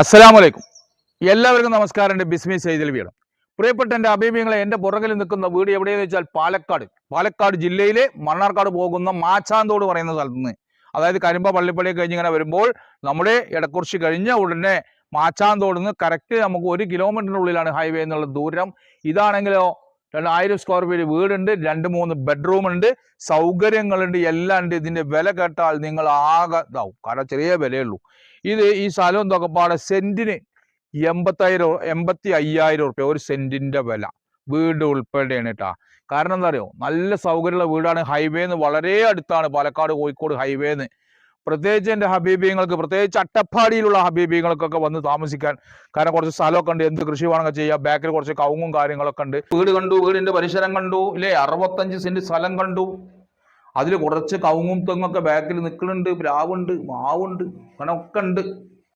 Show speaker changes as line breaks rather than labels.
അസ്സലാമു അലൈക്കും എല്ലാവർക്കും നമസ്കാരം. ഉണ്ട് ബിസ്മി സൈദൽ വീട്. പ്രിയപ്പെട്ട എന്റെ അഭിമുഖങ്ങളെ എന്റെ പുറകിൽ നിൽക്കുന്ന വീട് എവിടെയെന്ന് വെച്ചാൽ പാലക്കാട്. പാലക്കാട് ജില്ലയിലെ മണ്ണാർക്കാട് പോകുന്ന മാച്ചാന്തോട് പറയുന്ന സ്ഥലത്ത് നിന്ന്. അതായത് കരിമ്പ പള്ളിപ്പള്ളി കഴിഞ്ഞ് ഇങ്ങനെ വരുമ്പോൾ നമ്മുടെ ഇടക്കുറിച്ച് കഴിഞ്ഞ ഉടനെ മാച്ചാന്തോട് നിന്ന് കറക്റ്റ് നമുക്ക് ഒരു കിലോമീറ്ററിനുള്ളിലാണ് ഹൈവേ എന്നുള്ള ദൂരം. ഇതാണെങ്കിലോ രണ്ടായിരം സ്ക്വയർ ഫീറ്റ് വീടുണ്ട് രണ്ട് മൂന്ന് ബെഡ്റൂം ഉണ്ട് സൗകര്യങ്ങളുണ്ട് എല്ലാം ഉണ്ട്. ഇതിന്റെ വില കേട്ടാൽ നിങ്ങൾ ആകെ ഇതാവും. കാരണം ചെറിയ വിലയുള്ളൂ. ഇത് ഈ സ്ഥലം എന്തൊക്കെ പാടെ? സെന്റിന് എൺപത്തായിരം എൺപത്തി അയ്യായിരം റുപ്യ ഒരു സെന്റിന്റെ വില. വീട് ഉൾപ്പെടെയാണ് കേട്ടാ. കാരണം എന്താ അറിയോ? നല്ല സൗകര്യമുള്ള വീടാണ് ഹൈവേന്ന്. വളരെ അടുത്താണ് പാലക്കാട് കോഴിക്കോട് ഹൈവേന്ന്. പ്രത്യേകിച്ച് എന്റെ ഹബീബിങ്ങൾക്ക് പ്രത്യേകിച്ച് അട്ടപ്പാടിയിലുള്ള ഹബീബിങ്ങൾക്കൊക്കെ വന്ന് താമസിക്കാൻ. കാരണം കുറച്ച് സ്ഥലമൊക്കെ ഉണ്ട്. എന്ത് കൃഷി വേണമെങ്കിൽ ചെയ്യാം. ബാക്കിൽ കുറച്ച് കവുങ്ങും കാര്യങ്ങളൊക്കെ ഉണ്ട്. വീട് കണ്ടു വീടിന്റെ പരിസരം കണ്ടു ഇല്ലേ? അറുപത്തഞ്ച് സെന്റ് സ്ഥലം കണ്ടു. അതിൽ കുറച്ച് കവുങ്ങും തെങ്ങൊക്കെ ബാക്കിൽ നിൽക്കുന്നുണ്ട് പ്ലാവുണ്ട് മാവുണ്ട് അങ്ങനെ ഒക്കെ ഉണ്ട്.